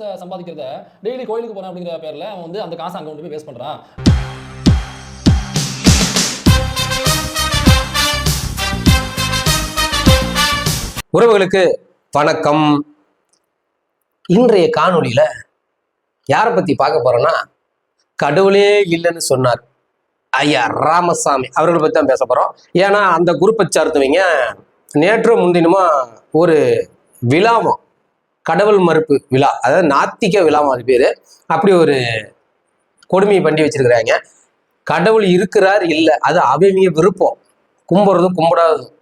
நாள் சம்பாதிக்கிறத டெய்லி கோயிலுக்கு போறேன் அப்படிங்கிற பேர்ல அவன் வந்து அந்த காசை அங்க கொண்டு போய் வேஸ்ட் பண்றான். உறவுகளுக்கு வணக்கம். இன்றைய காணொளியில யாரை பத்தி பார்க்க போகிறோன்னா கடவுளே இல்லைன்னு சொன்னார். ஐயா ராமசாமி அவர்களை பற்றி தான் பேச போறோம். ஏன்னா அந்த குரூப்பை சார்ந்தவங்க நேற்று முன்தினமா ஒரு விழாவும் கடவுள் மறுப்பு விழா அதாவது நாத்திக விழா அது பேர். அப்படி ஒரு கொடுமையை பண்ணி வச்சிருக்கிறாங்க. கடவுள் இருக்கிறார் இல்லை அது அவங்க விருப்பம். கும்பிட்றதும் கும்பிடாததும்.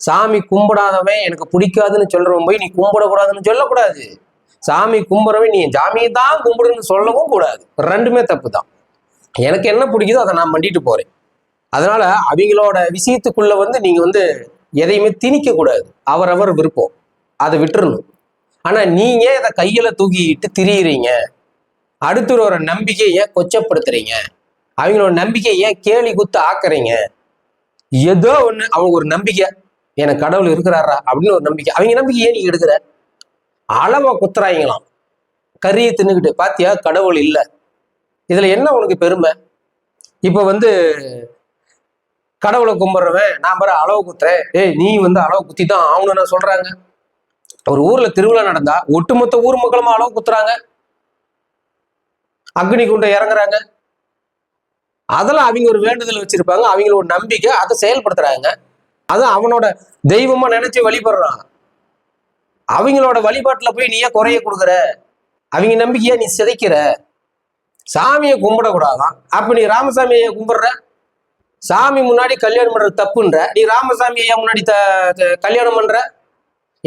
சாமி கும்பிடாதவன் எனக்கு பிடிக்காதுன்னு சொல்கிறவன் போய் நீ கும்பிடக்கூடாதுன்னு சொல்லக்கூடாது. சாமி கும்பிட்றவன் நீ சாமியை தான் கும்பிடுன்னு சொல்லவும் கூடாது. ரெண்டுமே தப்பு தான் எனக்கு என்ன பிடிக்குதோ அதை நான் பண்ணிட்டு போகிறேன் அதனால் அவங்களோட விஷயத்துக்குள்ளே வந்து நீங்கள் வந்து எதையுமே திணிக்கக்கூடாது. அவரவர் விருப்பம். அதை விட்டுறணும். ஆனா நீங்க இதை கையில தூக்கிட்டு திரியிறீங்க. அடுத்தவரோட நம்பிக்கையை ஏன் கொச்சப்படுத்துறீங்க. அவங்களோட நம்பிக்கையை ஏன் கேலி குத்து ஆக்குறீங்க. ஏதோ ஒண்ணு அவங்க ஒரு நம்பிக்கை எனக்கு கடவுள் இருக்கிறாரா அப்படின்னு ஒரு நம்பிக்கை. அவங்க நம்பிக்கை ஏன் நீ எடுக்கிற? அளவா குத்துறாங்களாம். கறியை தின்னுக்கிட்டு பாத்தியா? கடவுள் இல்லை. இதுல என்ன உனக்கு பெருமை? இப்போ வந்து கடவுளை கும்பிட்றவன் நான் பாரு அளவு குத்துறேன். ஏய் நீ வந்து அளவு குத்தி தான் ஆகணும்னு சொல்றாங்க. ஒரு ஊர்ல திருவிழா நடந்தா ஒட்டுமொத்த ஊர் மக்களும் அளவு குத்துறாங்க. அக்னி குண்டை இறங்குறாங்க. அதெல்லாம் அவங்க ஒரு வேண்டுதல் வச்சிருப்பாங்க. அவங்களோட நம்பிக்கை அதை செயல்படுத்துறாங்க. அது அவனோட தெய்வமா நினைச்சு வழிபடுறான். அவங்களோட வழிபாட்டுல போய் நீ ஏன் குறைய கொடுக்குற. அவங்க நம்பிக்கையா நீ சிதைக்கிற. சாமியை கும்பிடக்கூடாதான். அப்ப நீ ராமசாமியை கும்பிடுற. சாமி முன்னாடி கல்யாணம் பண்றது தப்புன்ற. நீ ராமசாமி முன்னாடி த த- கல்யாணம் பண்ற.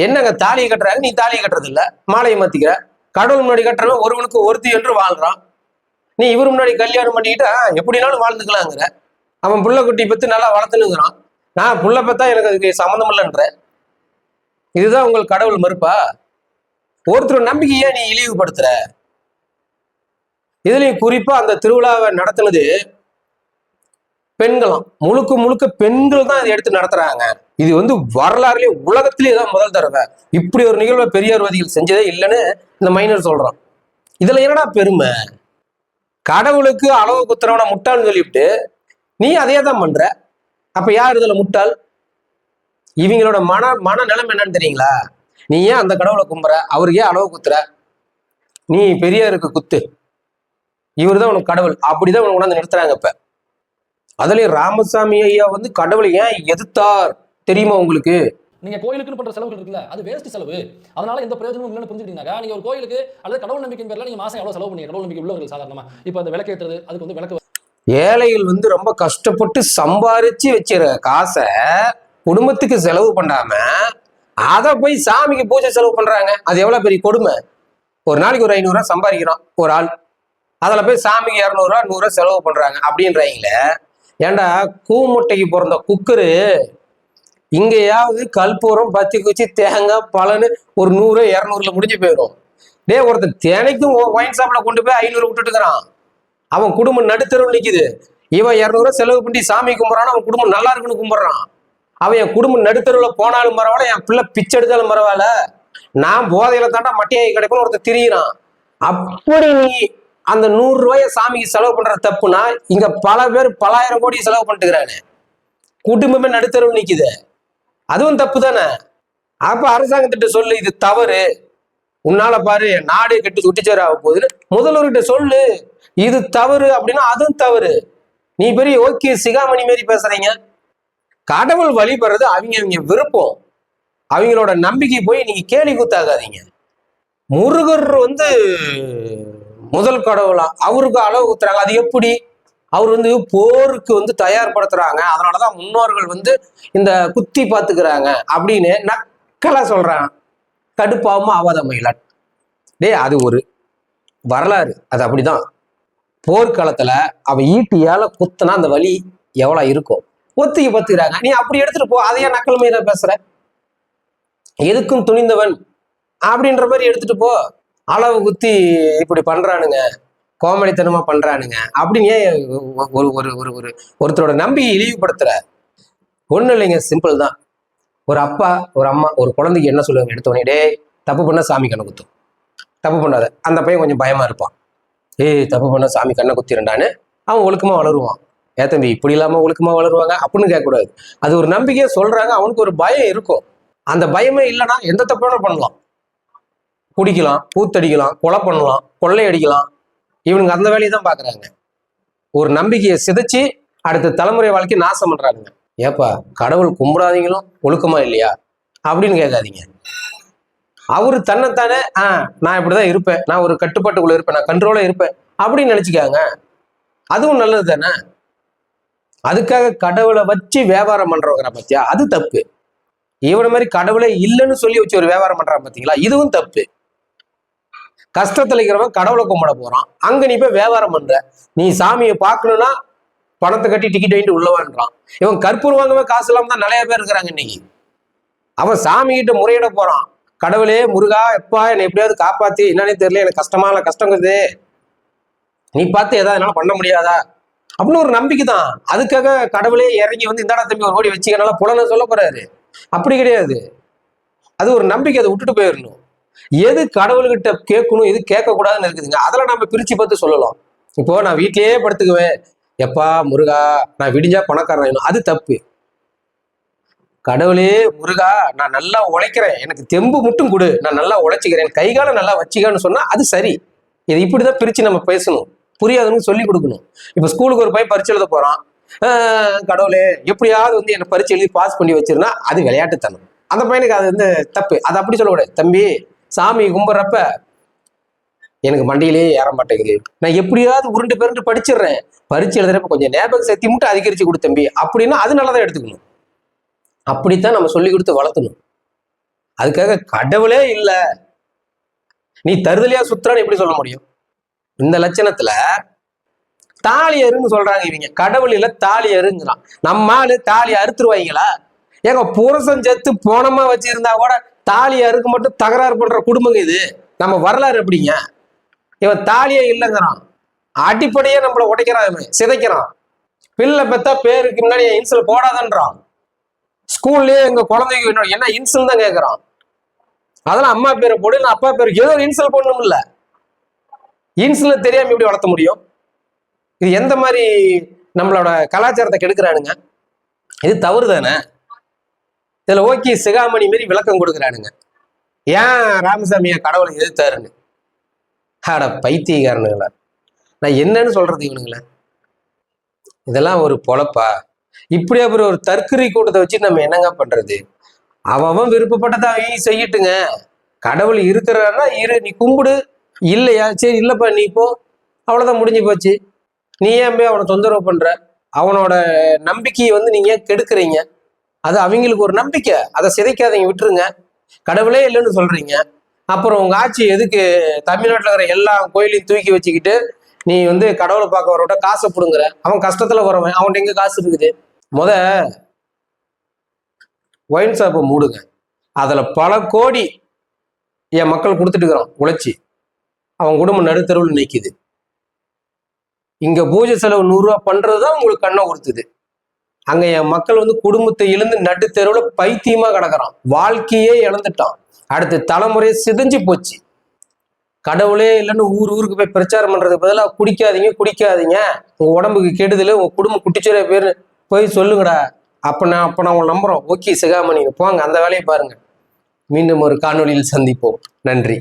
என்னங்க தாலியை கட்டுறாங்க? நீ தாலியை கட்டுறது இல்லை மாலையை மாத்திக்கிற. கடவுள் முன்னாடி கட்டுறவன் ஒருவனுக்கு ஒருத்தி என்று வாழ்றான். நீ இவர் முன்னாடி கல்யாணம் பண்ணிக்கிட்டா எப்படினாலும் வாழ்ந்துக்கலாங்கிற. அவன் புள்ள குட்டி பத்து நல்லா வளர்த்துனுங்கிறான். நான் புள்ள பார்த்தா எனக்கு அதுக்கு சம்மந்தம் இல்லைன்ற இதுதான் உங்கள் கடவுள் மறுப்பா? ஒருத்தர் நம்பிக்கையை நீ இழிவுபடுத்துற. இதுலயும் குறிப்பா அந்த திருவிழாவை நடத்துனது பெண்களும். முழுக்க முழுக்க பெண்கள் தான் அதை எடுத்து நடத்துறாங்க. இது வந்து வரலாறுலயே உலகத்திலேயே தான் முதல் தடவை. இப்படி ஒரு நிகழ்வை பெரியார்வாதிகள் செஞ்சதே இல்லைன்னு இந்த மைனர் சொல்றான். இதுல என்னடா பெருமை? கடவுளுக்கு அளவு குத்துறவன முட்டாள்னு சொல்லிவிட்டு நீ அதே தான் பண்ற? அப்ப யார் இதுல முட்டாள்? இவங்களோட மன மன நிலைமை என்னன்னு தெரியுங்களா? நீ ஏன் அந்த கடவுளை கும்புற? அவருக்கு ஏன் அளவு குத்துற? நீ பெரியாருக்கு குத்து. இவர் தான் உனக்கு கடவுள். அப்படிதான் உனக்கு கொண்டாந்து நிறுத்துறாங்க இப்ப. அதுலயும் ராமசாமி ஐயா வந்து கடவுளை ஏன் எதிர்த்தார்? தெரியுமா உங்களுக்கு? நீங்க கோயிலுக்குன்னு பண்ற செலவுகள் இருக்குல்ல அது வேஸ்ட் செலவு. அதனால எந்த பிரயோஜனமும் இல்லைன்னு புரிஞ்சுக்கிட்டீங்கன்னா நீங்க ஒரு கோயிலுக்கு அல்லது கடவுள் நம்பிக்கை பேர்ல நீங்க மாசம் எவ்வளவு செலவு பண்ணீங்க? கடவுள் நம்பிக்கை உள்ளவர்கள் சாதாரணமா. இப்போ அந்த விளக்கேற்றுறது அதுக்கு வந்து விளக்கு ஏழைகள் வந்து ரொம்ப கஷ்டப்பட்டு சம்பாரிச்சு வச்சிருக்க காசை குடும்பத்துக்கு செலவு பண்ணாம அதை போய் சாமிக்கு பூஜை செலவு பண்றாங்க. அது எவ்வளவு பெரிய கொடுமை? ஒரு நாளைக்கு ஒரு ஐநூறுரூவா சம்பாதிக்கிறான் ஒரு ஆள். அதுல போய் சாமிக்கு இரநூறுவா நூறுரூவா செலவு பண்றாங்க அப்படின்றாங்களே ஏன்டா கூமுட்டைக்கு பிறந்த குக்கரு இங்கேயாவது கல்பூரம் பத்தி குச்சி தேங்காய் பழனு ஒரு நூறு இரநூறுல முடிஞ்சு போயிடும். டே ஒருத்தன் தேனைக்கும் ஒயின் ஷாப்ல கொண்டு போய் ஐநூறு விட்டுட்டுக்கிறான் அவன் குடும்பம் நடுத்தரவு நிற்குது இவன் இரநூறுவா செலவு பண்ணி சாமி கும்பிட்றான் அவன் குடும்பம் நல்லா இருக்குன்னு கும்பிட்றான். அவன் என் குடும்பம் நடுத்தருவில் போனாலும் பரவாயில்ல என் பிள்ளை பிச்சை எடுத்தாலும் பரவாயில்ல. நான் போதையில தாண்டா மட்டையை கிடைக்கணும் ஒருத்தர் திரியிறான். அப்படி நீ அந்த நூறு ரூபாய சாமிக்கு செலவு பண்ற தப்புனா இங்க பல பேர் பலாயிரம் கோடி செலவு பண்ணிட்டுக்கிறானே. குடும்பமே நடுத்தரவு நிற்குது அதுவும் தப்பு தானே அப்ப அரசாங்கத்திட்ட சொல்லு இது தவறு. உன்னால பாரு நாடே கெட்டு சுட்டிச்சாரு ஆக போகுதுன்னு முதல்வர்கிட்ட சொல்லு. இது தவறு அப்படின்னா அதுவும் தவறு. நீ பெரிய ஓகே சிகாமணி மாரி பேசுறீங்க. கடவுள் வழிபடுறது அவங்க அவங்க விருப்பம். அவங்களோட நம்பிக்கை போய் நீங்க கேலி குத்தாகாதீங்க. முருகர் வந்து முதல் கடவுளா. அவருக்கு அளவு குத்துறாங்க. அது எப்படி? அவர் வந்து போருக்கு வந்து தயார்படுத்துறாங்க. அதனாலதான் முன்னோர்கள் வந்து இந்த குத்தி பாத்துக்கிறாங்க அப்படின்னு நக்கலா சொல்றான் கடுப்பாவும் ஆவாத மயிலாட் டேய் அது ஒரு வரலாறு. அது அப்படிதான். போர்க்காலத்துல அவன் ஈட்டியால குத்துனா அந்த வலி எவ்வளவு இருக்கும்? ஒத்திக்கு பத்துக்கிறாங்க நீ அப்படி எடுத்துட்டு போ. அதையே நக்கல் மயில பேசுற. எதுக்கும் துணிந்தவன் அப்படின்ற மாதிரி எடுத்துட்டு போ. அளவு குத்தி இப்படி பண்றானுங்க. கோமடித்தனமா பண்றானுங்க. அப்படின்னு ஏன் ஒரு ஒரு ஒரு ஒரு ஒருத்தரோட நம்பிக்கை இழிவுபடுத்துற? ஒன்றும் இல்லைங்க சிம்பிள் தான். ஒரு அப்பா ஒரு அம்மா ஒரு குழந்தைக்கு என்ன சொல்லுவாங்க? எடுத்தோடனே டேய் தப்பு பண்ணால் சாமி கண்ணை குத்தும் தப்பு பண்ணாத. அந்த பையன் கொஞ்சம் பயமாக இருப்பான். ஏய் தப்பு பண்ண சாமி கண்ணை குத்திரண்டான்னு? அவன் ஒழுக்கமாக வளருவான். ஏ தம்பி இப்படி இல்லாமல் ஒழுக்கமாக வளருவாங்க? அப்படின்னு கேட்கக்கூடாது. அது ஒரு நம்பிக்கையை சொல்கிறாங்க அவனுக்கு ஒரு பயம் இருக்கும். அந்த பயமே இல்லைன்னா எந்த தப்பு வேணாலும் பண்ணலாம்? குடிக்கலாம் பூத்தடிக்கலாம் கொலை பண்ணலாம் கொள்ளை அடிக்கலாம் இவனுங்க அந்த வேலையை தான் பாக்குறாங்க. ஒரு நம்பிக்கையை சிதைச்சு அடுத்த தலைமுறை வாழ்க்கை நாசம் பண்றாங்க ஏப்பா கடவுள் கும்பிடாதீங்களும் ஒழுக்கமா இல்லையா? அப்படின்னு கேட்காதீங்க. அவரு தன்னைத்தானே ஆ நான் இப்படிதான் இருப்பேன் நான் ஒரு கட்டுப்பாட்டுக்குள்ள இருப்பேன் நான் கண்ட்ரோலா இருப்பேன் அப்படின்னு நினைச்சுக்காங்க. அதுவும் நல்லது தானே? அதுக்காக கடவுளை வச்சு வியாபாரம் பண்றவங்கிற பத்தியா? அது தப்பு. இவன மாதிரி கடவுளே இல்லைன்னு சொல்லி வச்சு ஒரு வியாபாரம் பண்றான் பாத்தீங்களா? இதுவும் தப்பு. கஷ்டத்துல இருக்கிறவன் கடவுளை கும்பிட போறான். அங்க நீ போய் வியாபாரம் பண்ற. நீ சாமியை பார்க்கணும்னா பணத்தை கட்டி டிக்கெட் வாங்கிட்டு உள்ளவான்றான் இவன் கற்பூரம் வாங்கவே காசு இல்லாம தான் நிறைய பேர் இருக்கிறாங்க இன்னைக்கு. அவன் சாமி கிட்ட முறையிட போறான். கடவுளே முருகா எப்பா என்னை எப்படியாவது காப்பாத்தி. என்னன்னே தெரியல எனக்கு கஷ்டமா இல்ல கஷ்டங்குது நீ பார்த்து ஏதாவது என்னால பண்ண முடியாதா? அப்படின்னு ஒரு நம்பிக்கை தான். அதுக்காக கடவுளே இறங்கி வந்து இந்தாடா தம்பி ஒரு ஓடி வச்சுக்கனால புலனை சொல்ல போறாரு. அப்படி கிடையாது. அது ஒரு நம்பிக்கை அதை விட்டுட்டு போயிடணும். எது கடவுள்கிட்ட கேட்கணும் எது கேட்கக்கூடாதுன்னு இருக்குதுங்க. அதெல்லாம் நம்ம பிரிச்சு பார்த்து சொல்லலாம். இப்போ நான் வீட்டிலேயே படுத்துக்குவேன். எப்பா முருகா நான் விடிஞ்சா பணக்காரன் ஆயிடணும். அது தப்பு. கடவுளே முருகா நான் நல்லா உழைக்கிறேன். எனக்கு தெம்பு மட்டும் கொடு. நான் நல்லா உழைச்சிக்கிறேன். கைகால நல்லா வச்சுக்கன்னு சொன்னா அது சரி. இதை இப்படிதான் பிரிச்சு நம்ம பேசணும். புரியாதுன்னு சொல்லி கொடுக்கணும். இப்போ ஸ்கூலுக்கு ஒரு பையன் பரிச்சு எழுத போறான். ஆஹ் கடவுளே எப்படியாவது வந்து என்னை பரிச்சு எழுதி பாஸ் பண்ணி வச்சிருந்தா அது விளையாட்டுத்தனம். அந்த பையனுக்கு அது வந்து தப்பு. அது அப்படி சொல்லக்கூடாது. தம்பி சாமி கும்பிட்றப்ப எனக்கு மண்டியிலேயே ஏற மாட்டேங்குது. நான் எப்படியாவது உருண்டு பெருண்டு படிச்சிடுறேன். பரிச்சு எழுதுறப்ப கொஞ்சம் ஞாபக சக்தி மட்டும் அதிகரிச்சு கொடு தம்பி. அப்படின்னா அது நல்லதா எடுத்துக்கணும். அப்படித்தான் நம்ம சொல்லி கொடுத்து வளர்த்தணும். அதுக்காக கடவுளே இல்லை. நீ தருதலையா சுத்துறான்னு எப்படி சொல்ல முடியும்? இந்த லட்சணத்துல தாலி அருன்னு சொல்றாங்க இவங்க. கடவுள் இல்ல தாலியருங்கிறான் நம்ம ஆளு தாலி அறுத்துருவாங்களா? ஏங்க புருஷன் செத்து போனமா வச்சிருந்தா கூட தாலியாருக்கு அறுக்க மட்டும் தகராறு பண்ற குடும்பங்க இது. நம்ம வரலாறு எப்படிங்க? இவன் தாலியே இல்லைங்கிறான். அடிப்படையே நம்மளை உடைக்கிறான் இவன் சிதைக்கிறான். பிள்ளை பெத்தா பேருக்கு முன்னாடி இன்சல் போடாதன்றான். ஸ்கூல்லயே எங்க குழந்தைக்கு என்னோட என்ன இன்சல் தான் கேட்கறான் அதெல்லாம் அம்மா பேரை போடு நான் அப்பா பேருக்கு ஏதோ இன்சல் போடணும் இல்ல. இன்சல் தெரியாம எப்படி வளர்த்த முடியும்? இது எந்த மாதிரி நம்மளோட கலாச்சாரத்தை கெடுக்கிறானுங்க? இது தவறு தானே இதுல ஓகே சிகாமணி மாரி விளக்கம் கொடுக்குறானுங்க. ஏன் ராமசாமியா கடவுளை எதிர்த்தாருன்னு? அட பைத்தியக்காரனுங்களா. நான் என்னன்னு சொல்றது இவனுங்களே? இதெல்லாம் ஒரு பொழப்பா? இப்படி அப்புறம் ஒரு தற்கொலை கூட்டத்தை வச்சு நம்ம என்னங்க பண்றது? அவன் அவன் விருப்பப்பட்டதை அவன் செய்யட்டுங்க. கடவுள் இருக்கிறான்னா இரு நீ கும்பிடு. இல்லையா? சரி இல்லைப்பா நீ போ. அவ்வளோதான் முடிஞ்சு போச்சு. நீ ஏன் போய் அவனை தொந்தரவு பண்ற? அவனோட நம்பிக்கையை வந்து நீங்க கெடுக்குறீங்க? அது அவங்களுக்கு ஒரு நம்பிக்கை. அதை சிதைக்காதீங்க விட்டுருங்க. கடவுளே இல்லைன்னு சொல்றீங்க. அப்புறம் உங்க ஆட்சி எதுக்கு? தமிழ்நாட்டில் இருக்கிற எல்லா கோயிலையும் தூக்கி வச்சுக்கிட்டு நீ வந்து கடவுளை பார்க்க வரவிட்ட காசை பிடுங்குற. அவன் கஷ்டத்துல வரவன். அவன்கிட்ட எங்க காசு இருக்குது? முத ஒயின் ஷாப்பை மூடுங்க. அதுல பல கோடி என் மக்கள் கொடுத்துட்டு இருக்கிறோம் உழைச்சி. அவன் குடும்பம் நடுத்தருவில் நிற்கிது இங்க பூஜை செலவு நூறுரூவா பண்றதுதான் உங்களுக்கு கண்ணை உறுத்துது. அங்க என் மக்கள் வந்து குடும்பத்தை இழந்து நடுத்தெருவில் பைத்தியமா கிடக்குறான். வாழ்க்கையே இழந்துட்டான். அடுத்து தலைமுறையை சிதைஞ்சு போச்சு. கடவுளே இல்லைன்னு ஊர் ஊருக்கு போய் பிரச்சாரம் பண்றதுக்கு பதிலாக குடிக்காதீங்க குடிக்காதீங்க. உங்க உடம்புக்கு கெடுதல் உங்க குடும்பம் குட்டிச்சுரே பேர் போய் சொல்லுங்கடா. அப்ப நான் அப்ப நான் உங்களை நம்புறோம். ஓகே சிகாமணி போங்க அந்த வேலையை பாருங்க. மீண்டும் ஒரு காணொலியில் சந்திப்போம். நன்றி.